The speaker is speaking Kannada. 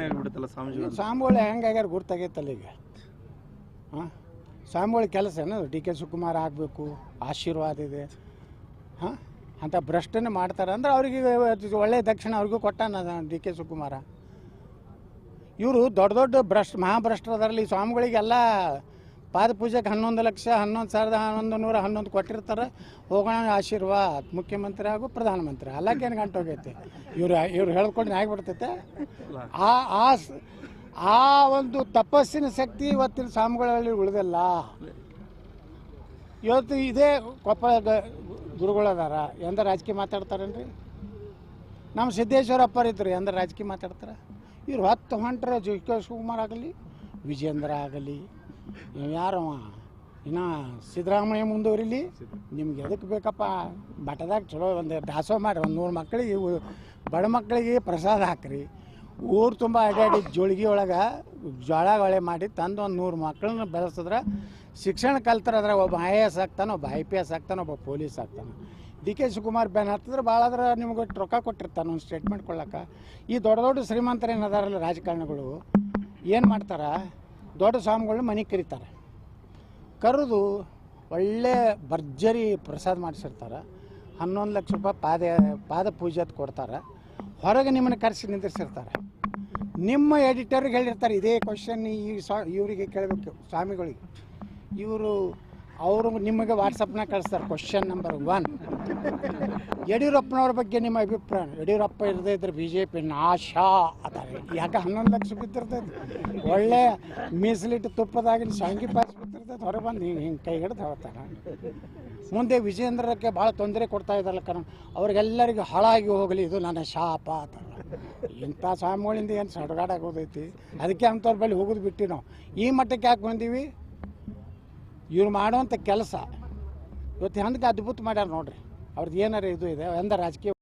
ಹೇಳ್ಬಿಡುತ್ತಲ್ಲ ಸ್ವಾಮೀಜಿ ಸ್ವಾಮಿಗಳು ಹೆಂಗಾಗ್ಯಾರ ಗುರ್ತಾಗೈತಲ್ಲ ಈಗ? ಹಾಂ? ಸ್ವಾಮಿಗಳ ಕೆಲಸ ಏನದು ಡಿ ಕೆ ಸುಕುಮಾರ್ ಆಗಬೇಕು ಆಶೀರ್ವಾದ ಇದೆ. ಹಾಂ? ಅಂತ ಭ್ರಷ್ಟನೆ ಮಾಡ್ತಾರೆ ಅಂದ್ರೆ ಅವ್ರಿಗೆ ಒಳ್ಳೆಯ ದಕ್ಷಿಣ ಅವ್ರಿಗೂ ಕೊಟ್ಟಾನ ಡಿ ಕೆ ಶಿವಕುಮಾರ. ಇವರು ದೊಡ್ಡ ದೊಡ್ಡ ಭ್ರಷ್ಟ ಮಹಾಭ್ರಷ್ಟರು ಅದರಲ್ಲಿ ಈ ಸ್ವಾಮಿಗಳಿಗೆಲ್ಲ ಪಾದ ಪೂಜೆಗೆ ಹನ್ನೊಂದು ಲಕ್ಷ, ಹನ್ನೊಂದು ಸಾವಿರದ ಹನ್ನೊಂದು ನೂರ ಹನ್ನೊಂದು ಕೊಟ್ಟಿರ್ತಾರೆ. ಹೋಗೋಣ, ಆಶೀರ್ವಾದ ಮುಖ್ಯಮಂತ್ರಿ ಹಾಗೂ ಪ್ರಧಾನಮಂತ್ರಿ. ಅಲ್ಲಕ್ಕೇನು ಗಂಟು ಹೋಗೈತೆ? ಇವ್ರು ಇವ್ರು ಹೇಳ್ಕೊಂಡು ಆಗಿಬಿಡ್ತೈತೆ ಆ ಆ ಆ ಒಂದು ತಪಸ್ಸಿನ ಶಕ್ತಿ ಇವತ್ತಿನ ಸ್ವಾಮಿಗಳಲ್ಲಿ ಉಳಿದಿಲ್ಲ. ಇವತ್ತು ಇದೇ ಕೊಪ್ಪಳ ಗುರುಗಳದಾರ ಎಂದ ರಾಜಕೀಯ ಮಾತಾಡ್ತಾರೇನ್ರಿ? ನಮ್ಮ ಸಿದ್ದೇಶ್ವರ ಅಪ್ಪರ್ ಇದ್ರು ಎಂದ ರಾಜಕೀಯ ಮಾತಾಡ್ತಾರೆ? ಇವ್ರು ಹತ್ತು ಹೊಂಟ್ರೆ ಜಿ ಕೆ ಶಿವಕುಮಾರ್ ಆಗಲಿ, ವಿಜೇಂದ್ರ ಆಗಲಿ ಯಾರವ ಇನ್ನು ಸಿದ್ದರಾಮಯ್ಯ ಮುಂದುವರಿಲಿ? ನಿಮ್ಗೆ ಎದಕ್ಕೆ ಬೇಕಪ್ಪ? ಬಟದಾಗ ಚಲೋ ಒಂದು ದಾಸೋಹ ಮಾಡಿರಿ, ಒಂದು ನೂರು ಮಕ್ಕಳಿಗೆ ಬಡ ಮಕ್ಕಳಿಗೆ ಪ್ರಸಾದ ಹಾಕ್ರಿ. ಊರು ತುಂಬ ಅಡ್ಡಾಡಿ ಜೋಳಿಗೆ ಒಳಗೆ ಜೋಳ ಒಳೆ ಮಾಡಿ ತಂದು ಒಂದು ನೂರು ಮಕ್ಕಳನ್ನ ಬೆಳೆಸಿದ್ರೆ ಶಿಕ್ಷಣ ಕಲ್ತರ ಅದ್ರಾಗ ಒಬ್ಬ ಐ ಎ ಎಸ್ ಆಗ್ತಾನೆ, ಒಬ್ಬ ಐ ಪಿ ಎಸ್ ಆಗ್ತಾನೆ, ಒಬ್ಬ ಪೊಲೀಸ್ ಆಗ್ತಾನೆ. ಡಿ ಕೆ ಶಿವಕುಮಾರ್ ಬೆನ್ ಹತ್ತಿದ್ರೆ ಭಾಳ ಆದ್ರೆ ನಿಮ್ಗೆ ರೊಕ್ಕ ಕೊಟ್ಟಿರ್ತಾನೆ ಒಂದು ಸ್ಟೇಟ್ಮೆಂಟ್ ಕೊಡ್ಲಕ್ಕ. ಈ ದೊಡ್ಡ ದೊಡ್ಡ ಶ್ರೀಮಂತರು ಏನದಾರಲ್ಲ ರಾಜಕಾರಣಿಗಳು? ಏನು ಮಾಡ್ತಾರೆ? ದೊಡ್ಡ ಸ್ವಾಮಿಗಳನ್ನ ಮನೆಗೆ ಕರೀತಾರೆ. ಕರೆದು ಒಳ್ಳೆ ಭರ್ಜರಿ ಪ್ರಸಾದ ಮಾಡಿಸಿರ್ತಾರೆ. ಹನ್ನೊಂದು ಲಕ್ಷ ರೂಪಾಯಿ ಪಾದ ಪಾದ ಪೂಜೆ ಕೊಡ್ತಾರೆ. ಹೊರಗೆ ನಿಮ್ಮನ್ನು ಕರೆಸಿ ನಿಂದಿರ್ಸಿರ್ತಾರೆ. ನಿಮ್ಮ ಎಡಿಟರ್ಗೆ ಹೇಳಿರ್ತಾರೆ, ಇದೇ ಕ್ವಶನ್ ಈ ಸ್ವಾ, ಇವರಿಗೆ ಕೇಳಬೇಕು, ಸ್ವಾಮಿಗಳಿಗೆ. ಇವರು, ಅವರು ನಿಮಗೆ ವಾಟ್ಸಪ್ನಾಗ ಕಳಿಸ್ತಾರೆ ಕ್ವಶನ್ ನಂಬರ್ ಒನ್ ಯಡಿಯೂರಪ್ಪನವ್ರ ಬಗ್ಗೆ ನಿಮ್ಮ ಅಭಿಪ್ರಾಯ? ಯಡಿಯೂರಪ್ಪ ಇರದೇ ಇದ್ರೆ ಬಿ ಜೆ ಪಿ ನಾಶ ಅದಾರೆ. ಯಾಕೆ ಹನ್ನೊಂದು ಲಕ್ಷ ಬಿದ್ದಿರ್ತೈತೆ? ಒಳ್ಳೆ ಮೀಸಲಿಟ್ಟು ತುಪ್ಪದಾಗಿನ ಶಾಂಗಿ ಪಾಸ್ ಬಿದ್ದಿರ್ತೈತೆ ಹೊರಗೆ ಬಂದು ಹಿಂಗೆ ಹಿಂಗೆ ಕೈ ಹಿಡಿದು ಮುಂದೆ ವಿಜೇಂದ್ರಕ್ಕೆ ಭಾಳ ತೊಂದರೆ ಕೊಡ್ತಾ ಇದ್ದಾರಲ್ಲ ಕಣ, ಅವ್ರಿಗೆಲ್ಲರಿಗೂ ಹಾಳಾಗಿ ಹೋಗಲಿ, ಇದು ನನ್ನ ಶಾಪ ಅಂತ ಇಂಥ ಸ್ವಾಮಿಗಳಿಂದ ಏನು ಸಡಗಾಡಾಗೋದೈತಿ? ಅದಕ್ಕೆ ಅಂಥವ್ರ ಬಳಿ ಹೋಗೋದು ಬಿಟ್ಟು ನಾವು. ಈ ಮಟ್ಟಕ್ಕೆ ಯಾಕೆ ಬಂದೀವಿ? ಇವ್ರು ಮಾಡುವಂಥ ಕೆಲಸ. ಇವತ್ತು ಹೆಂಗೆ ಅದ್ಭುತ ಮಾಡ್ಯಾರ ನೋಡ್ರಿ. ಅವ್ರದ್ದು ಏನಾರ ಇದು ಇದೆ ಎಂದ ರಾಜಕೀಯ